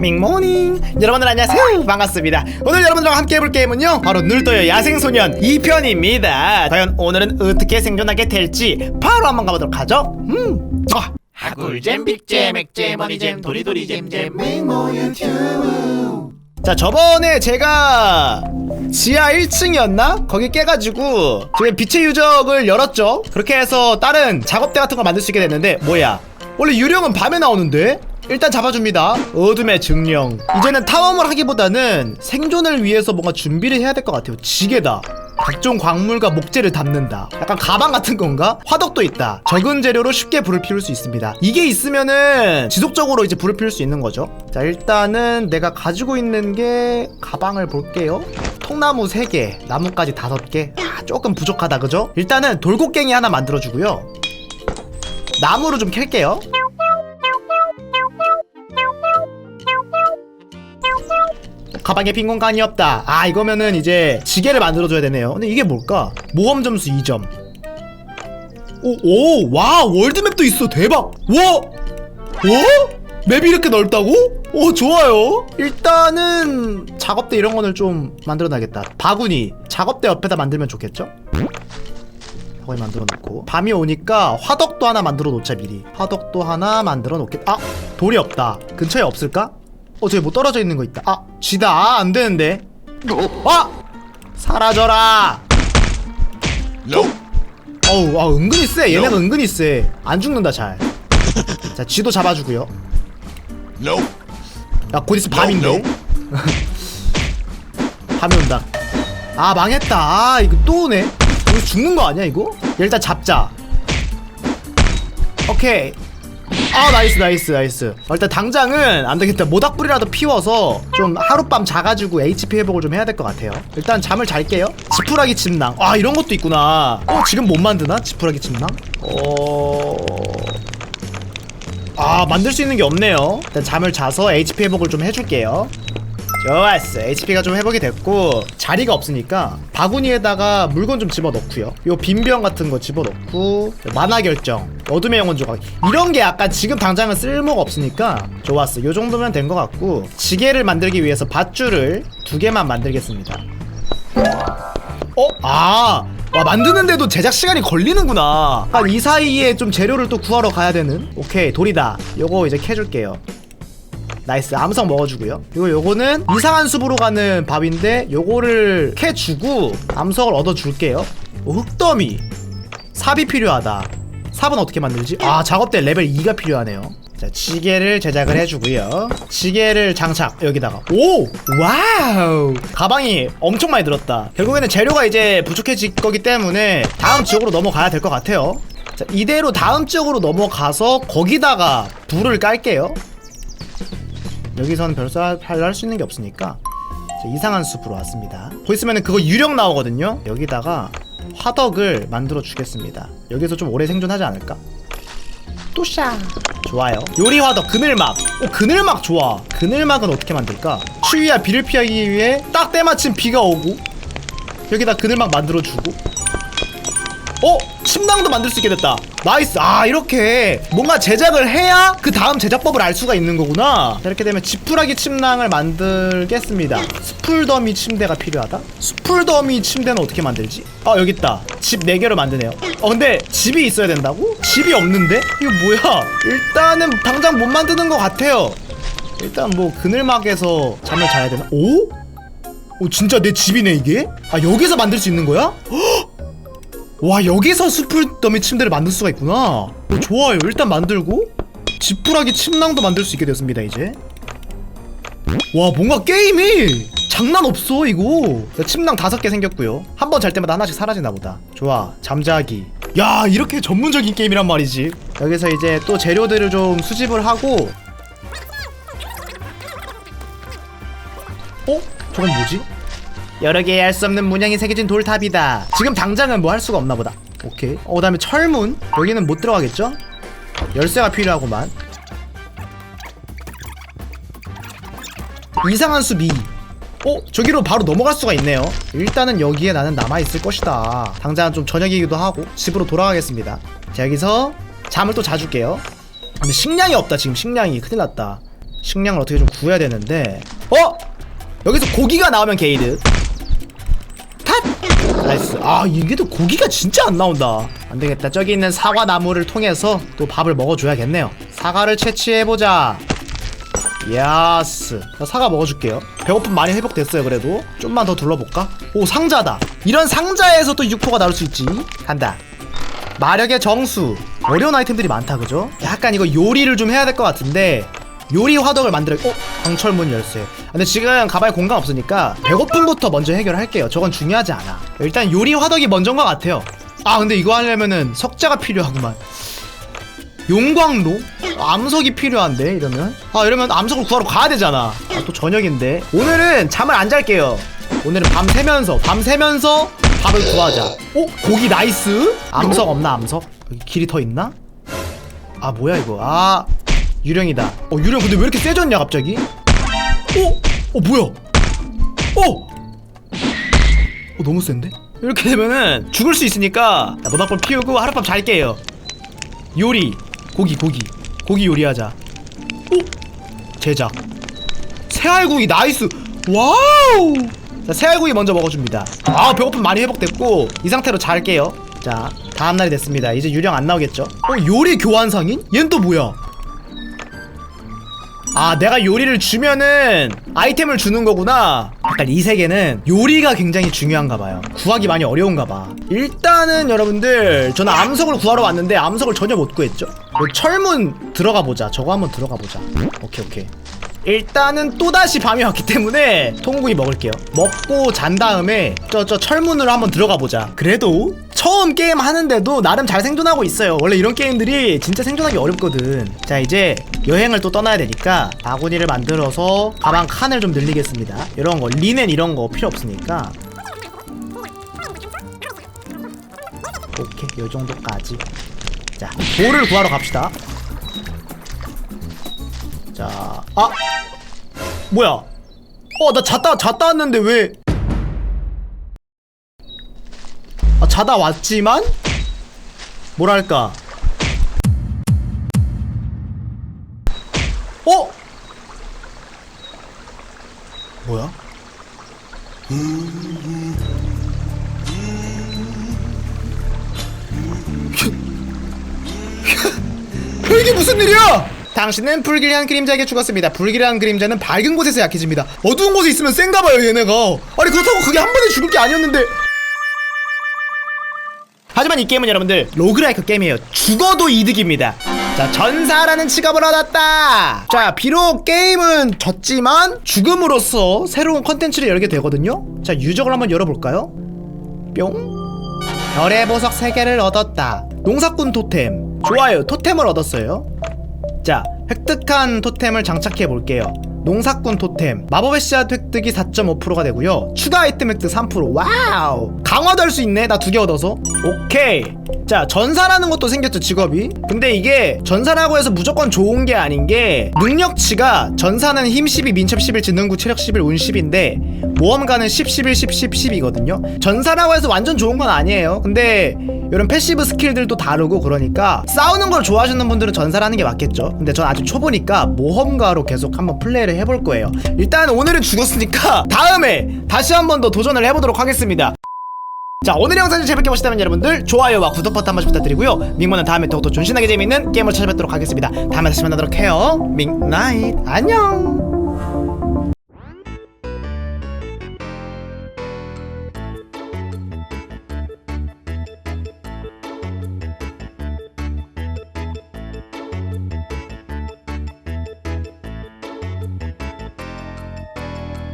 밍모닝 여러분들 안녕하세요. 반갑습니다. 오늘 여러분들과 함께 해볼 게임은요. 바로 눈떠요. 야생소년 2편입니다. 과연 오늘은 어떻게 생존하게 될지 바로 한번 가보도록 하죠. 음. 아. 하굴잼 빅잼 액잼 허니잼 도리도리잼잼. 맹모 유튜브. 자 저번에 제가 지하 1층이었나? 거기 깨가지고 지금 빛의 유적을 열었죠. 그렇게 해서 다른 작업대 같은 거 만들 수 있게 됐는데 뭐야? 원래 유령은 밤에 나오는데? 일단 잡아줍니다. 어둠의 증령 이제는 탐험을 하기보다는 생존을 위해서 뭔가 준비를 해야 될 것 같아요. 지게다. 각종 광물과 목재를 담는다. 약간 가방 같은 건가? 화덕도 있다. 적은 재료로 쉽게 불을 피울 수 있습니다. 이게 있으면은 지속적으로 이제 불을 피울 수 있는 거죠. 자 일단은 내가 가지고 있는 게 가방을 볼게요. 통나무 3개 나무까지 5개. 아, 조금 부족하다 그죠? 일단은 돌고갱이 하나 만들어주고요. 나무로 좀 캘게요 가방에 빈 공간이 없다. 아 이거면은 이제 지게를 만들어줘야 되네요. 근데 이게 뭘까? 모험 점수 2점. 오, 오, 와 월드맵도 있어. 대박. 와, 와? 맵이 이렇게 넓다고? 오 좋아요. 일단은 작업대 이런 거는 좀 만들어놔야겠다. 바구니 작업대 옆에다 만들면 좋겠죠? 거기 만들어 놓고 밤이 오니까 화덕도 하나 만들어 놓자 미리 화덕도 하나 만들어 놓겠 아 돌이 없다 근처에 없을까? 어 저기 뭐 떨어져 있는 거 있다. 아 쥐다. 아 안 되는데. 아 사라져라. 어우 아 은근히 쎄. 얘네가 은근히 쎄안 죽는다 잘자 쥐도 잡아주고요. 야곧 있으면 밤인데. 밤이 온다. 아 망했다. 아 이거 또 오네. 이거 죽는 거 아니야 이거? 일단 잡자. 오케이 아 나이스 나이스 나이스. 어, 일단 당장은 안되겠다. 모닥불이라도 피워서 좀 하룻밤 자가지고 HP 회복을 좀 해야 될 것 같아요. 일단 잠을 잘게요. 지푸라기 침낭. 아 이런 것도 있구나. 어 지금 못 만드나? 지푸라기 침낭? 어... 아 만들 수 있는 게 없네요. 일단 잠을 자서 HP 회복을 좀 해줄게요 좋았어 HP가 좀 회복이 됐고 자리가 없으니까 바구니에다가 물건 좀 집어넣고요 요 빈병 같은 거 집어넣고 만화 결정 어둠의 영혼 조각 이런 게 약간 지금 당장은 쓸모가 없으니까 좋았어 요 정도면 된 것 같고 지게를 만들기 위해서 밧줄을 두 개만 만들겠습니다 어? 아, 와, 만드는데도 제작 시간이 걸리는구나. 아, 이 사이에 좀 재료를 또 구하러 가야 되는? 오케이, 돌이다. 요거 이제 캐줄게요. 나이스, 암석 먹어주고요. 그리고 요거는 이상한 숲으로 가는 밥인데, 요거를 캐주고, 암석을 얻어줄게요. 오, 흙더미. 삽이 필요하다. 삽은 어떻게 만들지? 아, 작업대 레벨 2가 필요하네요. 자, 지게를 제작을 해주고요. 지게를 장착 여기다가. 오, 와우. 가방이 엄청 많이 들었다. 결국에는 재료가 이제 부족해질 거기 때문에 다음 지역으로 넘어가야 될 것 같아요. 자, 이대로 다음 지역으로 넘어가서 거기다가 불을 깔게요. 여기서는 별로 할 수 있는 게 없으니까 자, 이상한 숲으로 왔습니다. 보시면은 그거 유령 나오거든요. 여기다가 화덕을 만들어 주겠습니다. 여기서 좀 오래 생존하지 않을까? 또샤 좋아요 요리 화덕 그늘막 오 그늘막 좋아 그늘막은 어떻게 만들까 추위야 비를 피하기 위해 딱 때마침 비가 오고 여기다 그늘막 만들어주고 어? 침낭도 만들 수 있게 됐다 나이스 아 이렇게 뭔가 제작을 해야 그 다음 제작법을 알 수가 있는 거구나 자, 이렇게 되면 지푸라기 침낭을 만들겠습니다 스풀더미 침대가 필요하다 스풀더미 침대는 어떻게 만들지? 아 여기 있다 집 4개로 만드네요 어 근데 집이 있어야 된다고? 집이 없는데? 이거 뭐야 일단은 당장 못 만드는 것 같아요 일단 뭐 그늘막에서 잠을 자야 되나? 오? 오 진짜 내 집이네 이게? 아 여기서 만들 수 있는 거야? 헉! 와 여기서 수풀 더미 침대를 만들 수가 있구나. 어, 좋아요. 일단 만들고 지푸라기 침낭도 만들 수 있게 됐습니다 이제. 와 뭔가 게임이 장난 없어 이거. 자, 침낭 다섯 개 생겼고요. 한 번 잘 때마다 하나씩 사라지나 보다. 좋아. 잠자기. 야 이렇게 전문적인 게임이란 말이지. 여기서 이제 또 재료들을 좀 수집을 하고. 어? 저건 뭐지? 여러 개의 알 수 없는 문양이 새겨진 돌탑이다. 지금 당장은 뭐 할 수가 없나 보다. 오케이. 어, 그 다음에 철문. 여기는 못 들어가겠죠? 열쇠가 필요하구만. 이상한 숲 2. 어? 저기로 바로 넘어갈 수가 있네요. 일단은 여기에 나는 남아있을 것이다. 당장 좀 저녁이기도 하고 집으로 돌아가겠습니다. 자, 여기서 잠을 또 자줄게요. 근데 식량이 없다, 지금 식량이. 큰일 났다. 식량을 어떻게 좀 구해야 되는데 어? 여기서 고기가 나오면 게이드 탓! 나이스. 아 이게 또 고기가 진짜 안 나온다. 안되겠다. 저기 있는 사과 나무를 통해서 또 밥을 먹어줘야겠네요. 사과를 채취해보자. 야스. 자, 사과 먹어줄게요. 배고픔 많이 회복됐어요 그래도. 좀만 더 둘러볼까? 오 상자다. 이런 상자에서 또 육포가 나올 수 있지. 간다. 마력의 정수. 어려운 아이템들이 많다 그죠? 약간 이거 요리를 좀 해야 될 것 같은데 요리 화덕을 만들어. 어? 광철문 열쇠. 아, 근데 지금 가방에 공간 없으니까 배고픔부터 먼저 해결할게요. 저건 중요하지 않아. 일단 요리 화덕이 먼저인 것 같아요. 아 근데 이거 하려면은 석자가 필요하구만. 용광로? 암석이 필요한데 이러면? 아 이러면 암석을 구하러 가야 되잖아. 아, 또 저녁인데. 오늘은 잠을 안 잘게요. 오늘은 밤 새면서 밤 새면서 밥을 구하자. 오 고기 나이스? 암석 없나 암석? 여기 길이 더 있나? 아 뭐야 이거? 아 유령이다. 어 유령 근데 왜 이렇게 세졌냐 갑자기? 어? 어 뭐야? 어? 어 너무 센데? 이렇게 되면은 죽을 수 있으니까 자, 모닥불 피우고 하룻밤 잘게요. 요리. 고기 고기. 고기 요리하자. 오! 제작. 새알구이 나이스! 와우! 자 새알구이 먼저 먹어줍니다. 아 배고픔 많이 회복됐고 이 상태로 잘게요. 자 다음날이 됐습니다. 이제 유령 안 나오겠죠? 어 요리 교환상인? 얜 또 뭐야 아 내가 요리를 주면은 아이템을 주는 거구나. 약간 이 세계는 요리가 굉장히 중요한가 봐요. 구하기 많이 어려운가 봐. 일단은 여러분들 저는 암석을 구하러 왔는데 암석을 전혀 못 구했죠. 뭐 철문 들어가 보자. 저거 한번 들어가 보자. 오케이 오케이. 일단은 또다시 밤이 왔기 때문에 통구이 먹을게요. 먹고 잔 다음에 저 저 철문으로 한번 들어가 보자. 그래도 처음 게임 하는데도 나름 잘 생존하고 있어요. 원래 이런 게임들이 진짜 생존하기 어렵거든. 자 이제 여행을 또 떠나야 되니까 바구니를 만들어서 가방 칸을 좀 늘리겠습니다 이런 거 리넨 이런 거 필요 없으니까 오케이 요 정도까지 자 돌을 구하러 갑시다 자, 아! 뭐야? 어, 나 잤다, 잤다 왔는데 왜? 아, 자다 왔지만? 뭐랄까. 어? 뭐야? 이게 무슨 일이야? 당신은 불길한 그림자에게 죽었습니다. 불길한 그림자는 밝은 곳에서 약해집니다. 어두운 곳에 있으면 센가 봐요, 얘네가. 아니 그렇다고 그게 한 번에 죽을 게 아니었는데. 하지만 이 게임은 여러분들 로그라이크 게임이에요. 죽어도 이득입니다. 자, 전사라는 직업을 얻었다. 자, 비록 게임은 졌지만 죽음으로써 새로운 컨텐츠를 열게 되거든요. 자, 유적을 한번 열어볼까요? 뿅. 별의 보석 3개를 얻었다. 농사꾼 토템. 좋아요. 토템을 얻었어요. 자, 획득한 토템을 장착해 볼게요. 농사꾼 토템 마법의 씨앗 획득이 4.5%가 되고요. 추가 아이템 획득 3% 와우! 강화도 할 수 있네. 나 두 개 얻어서. 오케이. 자 전사라는 것도 생겼죠 직업이. 근데 이게 전사라고 해서 무조건 좋은 게 아닌 게 능력치가 전사는 힘 12, 민첩 11, 지능구, 체력 11, 운 10인데 모험가는 10, 11, 10, 10, 10이거든요. 전사라고 해서 완전 좋은 건 아니에요. 근데 이런 패시브 스킬들도 다르고 그러니까 싸우는 걸 좋아하시는 분들은 전사라는 게 맞겠죠. 근데 전 아직 초보니까 모험가로 계속 한번 플레이를 해볼 거예요. 일단 오늘은 죽었으니까 다음에 다시 한번 더 도전을 해보도록 하겠습니다. 자 오늘 영상을 재밌게 보셨다면 여러분들 좋아요와 구독 버튼 한 번씩 부탁드리고요. 밍모는 다음에 더욱더 존신하게 재밌는 게임을 찾아뵙도록 하겠습니다. 다음에 다시 만나도록 해요. 밍나잇. 안녕